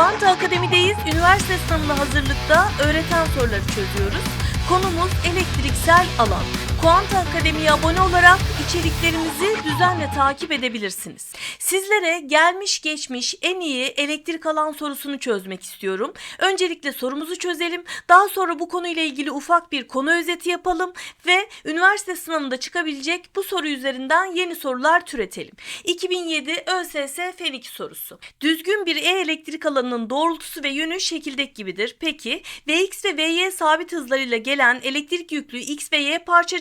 Kuanta Akademi'deyiz. Üniversite sınavına hazırlıkta öğreten soruları çözüyoruz. Konumuz elektriksel alan. Kuanta Akademi'ye abone olarak içeriklerimizi düzenle takip edebilirsiniz. Sizlere gelmiş geçmiş en iyi elektrik alan sorusunu çözmek istiyorum. Öncelikle sorumuzu çözelim. Daha sonra bu konuyla ilgili ufak bir konu özeti yapalım ve üniversite sınavında çıkabilecek bu soru üzerinden yeni sorular türetelim. 2007 ÖSS Fen 2 sorusu. Düzgün bir E-elektrik alanının doğrultusu ve yönü şekildeki gibidir. Peki Vx ve Vy sabit hızlarıyla gelen elektrik yüklü X ve Y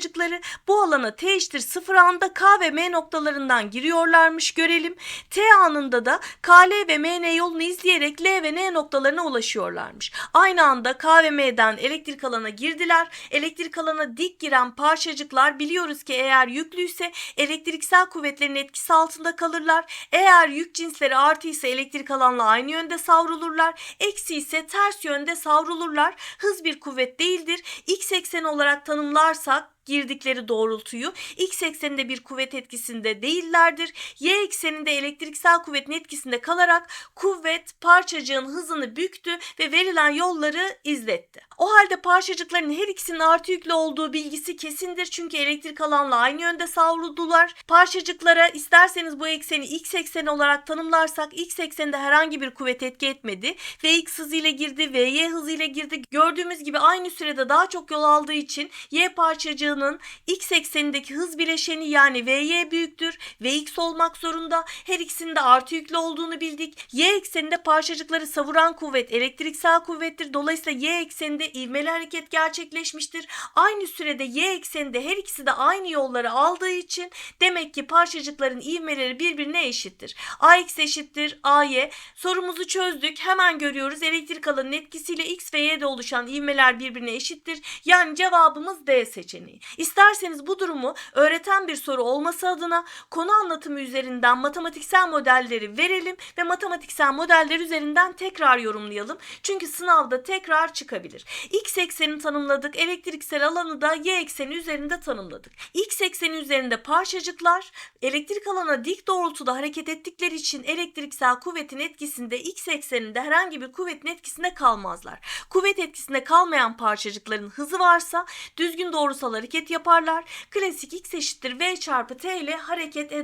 parçacıkları bu alana T eşittir 0 anında K ve M noktalarından giriyorlarmış görelim. T anında da KL ve MN yolunu izleyerek L ve N noktalarına ulaşıyorlarmış. Aynı anda K ve M'den elektrik alana girdiler. Elektrik alana dik giren parçacıklar biliyoruz ki eğer yüklüyse elektriksel kuvvetlerin etkisi altında kalırlar. Eğer yük cinsleri artı ise elektrik alanla aynı yönde savrulurlar. Eksi ise ters yönde savrulurlar. Hız bir kuvvet değildir. X ekseni olarak tanımlarsak girdikleri doğrultuyu x ekseninde bir kuvvet etkisinde değillerdir. Y ekseninde elektriksel kuvvetin etkisinde kalarak kuvvet parçacığın hızını büktü ve verilen yolları izletti. O halde parçacıkların her ikisinin artı yüklü olduğu bilgisi kesindir çünkü elektrik alanla aynı yönde savruldular. Parçacıklara isterseniz bu ekseni x ekseni olarak tanımlarsak x ekseninde herhangi bir kuvvet etki etmedi. Vx hızıyla girdi, Vy hızıyla girdi. Gördüğümüz gibi aynı sürede daha çok yol aldığı için y parçacığının x eksenindeki hız bileşeni yani Vy büyüktür. Vx olmak zorunda. Her ikisinin de artı yüklü olduğunu bildik. Y ekseninde parçacıkları savuran kuvvet elektriksel kuvvettir. Dolayısıyla y ekseninde ivmeli hareket gerçekleşmiştir. Aynı sürede y ekseninde her ikisi de aynı yolları aldığı için demek ki parçacıkların ivmeleri birbirine eşittir. Ax eşittir Ay. Sorumuzu çözdük. Hemen görüyoruz. Elektrik alanının etkisiyle x ve y'de oluşan ivmeler birbirine eşittir. Yani cevabımız D seçeneği. İsterseniz bu durumu öğreten bir soru olması adına konu anlatımı üzerinden matematiksel modelleri verelim ve matematiksel modeller üzerinden tekrar yorumlayalım. Çünkü sınavda tekrar çıkabilir. X eksenini tanımladık. Elektriksel alanı da Y ekseni üzerinde tanımladık. X ekseni üzerinde parçacıklar elektrik alana dik doğrultuda hareket ettikleri için elektriksel kuvvetin etkisinde X ekseninde herhangi bir kuvvetin etkisinde kalmazlar. Kuvvet etkisinde kalmayan parçacıkların hızı varsa düzgün doğrusal hareket yaparlar. Klasik X eşittir V çarpı T ile hareket ederler.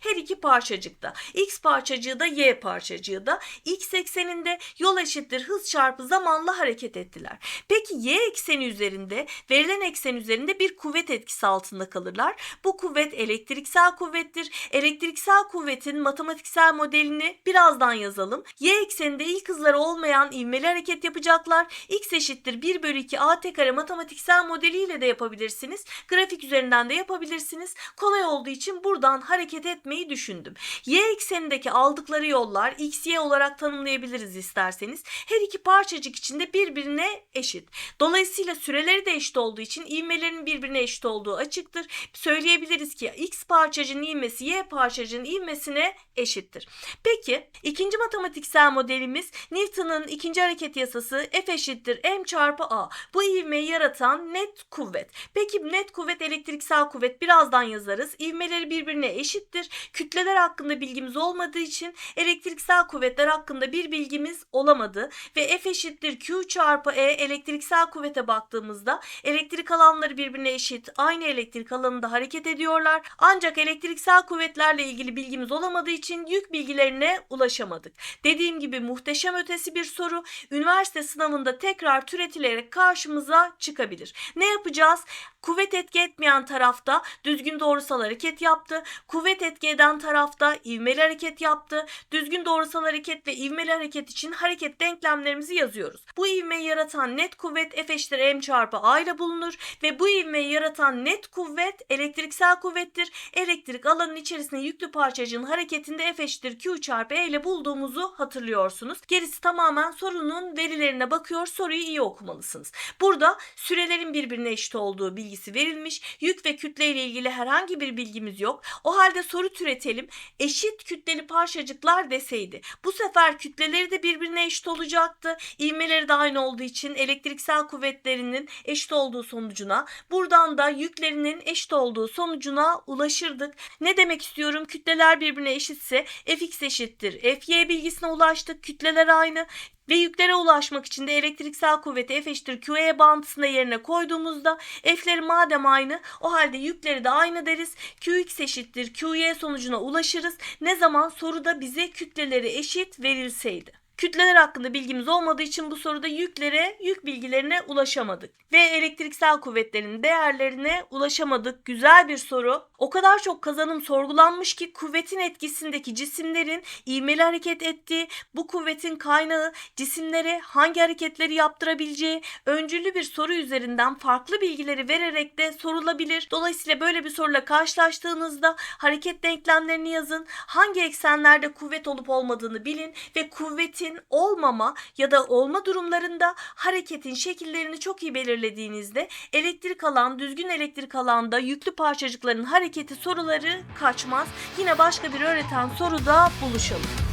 Her iki parçacıkta. X parçacığı da Y parçacığı da X ekseninde yol eşittir hız çarpı zamanla hareket ettiler. Peki Y ekseni üzerinde verilen eksen üzerinde bir kuvvet etkisi altında kalırlar. Bu kuvvet elektriksel kuvvettir. Elektriksel kuvvetin matematiksel modelini birazdan yazalım. Y ekseninde ilk hızları olmayan ivmeli hareket yapacaklar. X eşittir 1 bölü 2 AT kare matematiksel modeliyle de yapabilirsiniz. Grafik üzerinden de yapabilirsiniz. Kolay olduğu için buradan hareket etmeyi düşündüm. Y eksenindeki aldıkları yollar x, y olarak tanımlayabiliriz isterseniz. Her iki parçacık içinde birbirine eşit. Dolayısıyla süreleri de eşit olduğu için ivmelerin birbirine eşit olduğu açıktır. Söyleyebiliriz ki x parçacığın ivmesi y parçacığın ivmesine eşittir. Peki ikinci matematiksel modelimiz Newton'un ikinci hareket yasası F eşittir m çarpı a. Bu ivmeyi yaratan net kuvvet. Peki net kuvvet elektriksel kuvvet birazdan yazarız. İvmeleri birbirine eşittir. Kütleler hakkında bilgimiz olmadığı için elektriksel kuvvetler hakkında bir bilgimiz olamadı. Ve F eşittir Q çarpı E elektriksel kuvvete baktığımızda elektrik alanları birbirine eşit. Aynı elektrik alanında hareket ediyorlar. Ancak elektriksel kuvvetlerle ilgili bilgimiz olamadığı için yük bilgilerine ulaşamadık. Dediğim gibi muhteşem ötesi bir soru. Üniversite sınavında tekrar türetilerek karşımıza çıkabilir. Ne yapacağız? Kuvvet etki etmeyen tarafta düzgün doğrusal hareket yaptı. Kuvvet etki eden tarafta ivmeli hareket yaptı. Düzgün doğrusal hareket ve ivmeli hareket için hareket denklemlerimizi yazıyoruz. Bu ivmeyi yaratan net kuvvet F eşittir m çarpı a ile bulunur ve bu ivmeyi yaratan net kuvvet elektriksel kuvvettir. Elektrik alanın içerisinde yüklü parçacığın hareketinde F eşittir Q çarpı E ile bulduğumuzu hatırlıyorsunuz. Gerisi tamamen sorunun verilerine bakıyor. Soruyu iyi okumalısınız. Burada sürelerin birbirine eşit olduğu bilgi bilgisi verilmiş. Yük ve kütle ile ilgili herhangi bir bilgimiz yok. O halde soru türetelim. Eşit kütleli parçacıklar deseydi. Bu sefer kütleleri de birbirine eşit olacaktı. İvmeleri de aynı olduğu için elektriksel kuvvetlerinin eşit olduğu sonucuna, buradan da yüklerinin eşit olduğu sonucuna ulaşırdık. Ne demek istiyorum? Kütleler birbirine eşitse fx eşittir. Fy bilgisine ulaştık. Kütleler aynı. Ve yüklere ulaşmak için de elektriksel kuvveti F eşittir QE bağıntısında yerine koyduğumuzda F'leri madem aynı o halde yükleri de aynı deriz. Qx eşittir QY sonucuna ulaşırız. Ne zaman soruda bize kütleleri eşit verilseydi. Kütleler hakkında bilgimiz olmadığı için bu soruda yüklere, yük bilgilerine ulaşamadık. Ve elektriksel kuvvetlerin değerlerine ulaşamadık. Güzel bir soru. O kadar çok kazanım sorgulanmış ki kuvvetin etkisindeki cisimlerin ivmeli hareket ettiği, bu kuvvetin kaynağı cisimlere hangi hareketleri yaptırabileceği öncüllü bir soru üzerinden farklı bilgileri vererek de sorulabilir. Dolayısıyla böyle bir soruyla karşılaştığınızda hareket denklemlerini yazın. Hangi eksenlerde kuvvet olup olmadığını bilin ve kuvvetin olmama ya da olma durumlarında hareketin şekillerini çok iyi belirlediğinizde elektrik alan, düzgün elektrik alanda yüklü parçacıkların hareketi soruları kaçmaz. Yine başka bir öğreten soruda buluşalım.